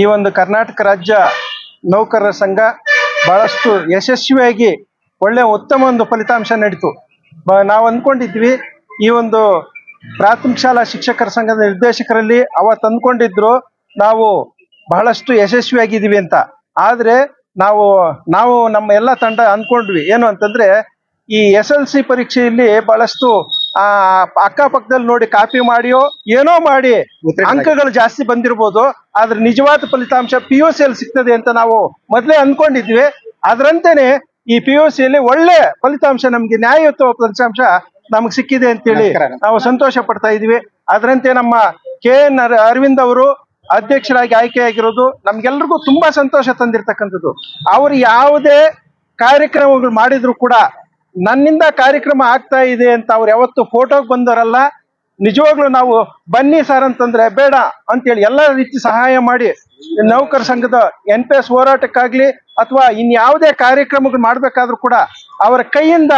ಈ ಒಂದು ಕರ್ನಾಟಕ ರಾಜ್ಯ ನೌಕರರ ಸಂಘ ಬಹಳಷ್ಟು ಯಶಸ್ವಿಯಾಗಿ ಒಳ್ಳೆ ಉತ್ತಮ ಒಂದು ಫಲಿತಾಂಶ ನಡೀತು. ನಾವು ಅಂದ್ಕೊಂಡಿದ್ವಿ ಈ ಒಂದು ಪ್ರಾಥಮಿಕ ಶಾಲಾ ಶಿಕ್ಷಕರ ಸಂಘದ ನಿರ್ದೇಶಕರಲ್ಲಿ ಅವತ್ತು ಅಂದ್ಕೊಂಡಿದ್ರು ನಾವು ಬಹಳಷ್ಟು ಯಶಸ್ವಿಯಾಗಿದ್ದೀವಿ ಅಂತ. ಆದರೆ ನಾವು ನಾವು ನಮ್ಮ ಎಲ್ಲ ತಂಡ ಅಂದ್ಕೊಂಡ್ವಿ ಏನು ಅಂತಂದ್ರೆ, ಈ ಎಸ್ ಎಲ್ ಸಿ ಪರೀಕ್ಷೆಯಲ್ಲಿ ಬಹಳಷ್ಟು ಆ ಅಕ್ಕಪಕ್ಕದಲ್ಲಿ ನೋಡಿ ಕಾಪಿ ಮಾಡಿಯೋ ಏನೋ ಮಾಡಿ ಅಂಕಗಳು ಜಾಸ್ತಿ ಬಂದಿರ್ಬೋದು ಆದ್ರೆ ನಿಜವಾದ ಫಲಿತಾಂಶ ಪಿ ಯು ಸಿಯಲ್ಲಿ ಸಿಗ್ತದೆ ಅಂತ ನಾವು ಮೊದಲೇ ಅಂದ್ಕೊಂಡಿದ್ವಿ ಅದರಂತೆನೆ ಈ ಪಿ ಯು ಸಿಯಲ್ಲಿ ಒಳ್ಳೆ ಫಲಿತಾಂಶ ನಮ್ಗೆ ನ್ಯಾಯಯುತ ಫಲಿತಾಂಶ ನಮ್ಗೆ ಸಿಕ್ಕಿದೆ ಅಂತೇಳಿ ನಾವು ಸಂತೋಷ ಪಡ್ತಾ ಇದೀವಿ. ಅದರಂತೆ ನಮ್ಮ ಕೆ ಎನ್ ಅರವಿಂದ್ ಅವರು ಅಧ್ಯಕ್ಷರಾಗಿ ಆಯ್ಕೆಯಾಗಿರೋದು ನಮ್ಗೆಲ್ರಿಗೂ ತುಂಬಾ ಸಂತೋಷ ತಂದಿರ್ತಕ್ಕಂಥದ್ದು. ಅವರು ಯಾವುದೇ ಕಾರ್ಯಕ್ರಮಗಳು ಮಾಡಿದ್ರು ಕೂಡ ನನ್ನಿಂದ ಕಾರ್ಯಕ್ರಮ ಆಗ್ತಾ ಇದೆ ಅಂತ ಅವ್ರು ಯಾವತ್ತು ಫೋಟೋಗೆ ಬಂದರಲ್ಲ ನಿಜವಾಗ್ಲೂ ನಾವು ಬನ್ನಿ ಸರ್ ಅಂತಂದ್ರೆ ಬೇಡ ಅಂತೇಳಿ ಎಲ್ಲ ರೀತಿ ಸಹಾಯ ಮಾಡಿ ನೌಕರ ಸಂಘದ ಎನ್ ಪಿ ಎಸ್ ಹೋರಾಟಕ್ಕಾಗ್ಲಿ ಅಥವಾ ಇನ್ಯಾವುದೇ ಕಾರ್ಯಕ್ರಮಗಳು ಮಾಡ್ಬೇಕಾದ್ರೂ ಕೂಡ ಅವರ ಕೈಯಿಂದ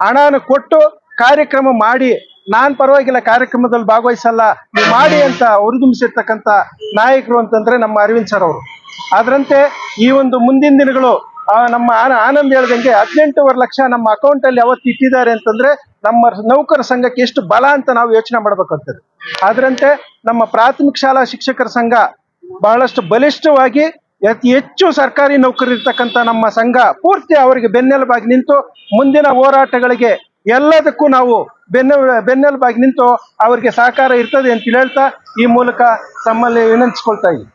ಹಣನ ಕೊಟ್ಟು ಕಾರ್ಯಕ್ರಮ ಮಾಡಿ, ನಾನ್ ಪರವಾಗಿಲ್ಲ ಕಾರ್ಯಕ್ರಮದಲ್ಲಿ ಭಾಗವಹಿಸಲ್ಲ, ನೀವು ಮಾಡಿ ಅಂತ ಹುರಿದುಂಬಿಸಿರ್ತಕ್ಕಂಥ ನಾಯಕರು ಅಂತಂದ್ರೆ ನಮ್ಮ ಅರವಿಂದ್ ಸರ್ ಅವರು. ಅದರಂತೆ ಈ ಒಂದು ಮುಂದಿನ ದಿನಗಳು ನಮ್ಮ ಆನ- ಆನಂದ್ ಹೇಳ್ದಂಗೆ ಹದಿನೆಂಟೂವರೆ ಲಕ್ಷ ನಮ್ಮ ಅಕೌಂಟ್ ಅಲ್ಲಿ ಯಾವತ್ತು ಇಟ್ಟಿದ್ದಾರೆ ಅಂತಂದ್ರೆ ನಮ್ಮ ನೌಕರ ಸಂಘಕ್ಕೆ ಎಷ್ಟು ಬಲ ಅಂತ ನಾವು ಯೋಚನೆ ಮಾಡ್ಬೇಕಾಗ್ತದೆ. ಅದರಂತೆ ನಮ್ಮ ಪ್ರಾಥಮಿಕ ಶಾಲಾ ಶಿಕ್ಷಕರ ಸಂಘ ಬಹಳಷ್ಟು ಬಲಿಷ್ಠವಾಗಿ ಅತಿ ಹೆಚ್ಚು ಸರ್ಕಾರಿ ನೌಕರರು ಇರ್ತಕ್ಕಂಥ ನಮ್ಮ ಸಂಘ ಪೂರ್ತಿ ಅವರಿಗೆ ಬೆನ್ನೆಲುಬಾಗಿ ನಿಂತು ಮುಂದಿನ ಹೋರಾಟಗಳಿಗೆ ಎಲ್ಲದಕ್ಕೂ ನಾವು ಬೆನ್ನ ಬೆನ್ನೆಲುಬಾಗಿ ನಿಂತು ಅವರಿಗೆ ಸಹಕಾರ ಇರ್ತದೆ ಅಂತ ಹೇಳ್ತಾ ಈ ಮೂಲಕ ತಮ್ಮಲ್ಲಿ ವಿನಂತಿಸ್ಕೊಳ್ತಾ ಇದ್ದೀವಿ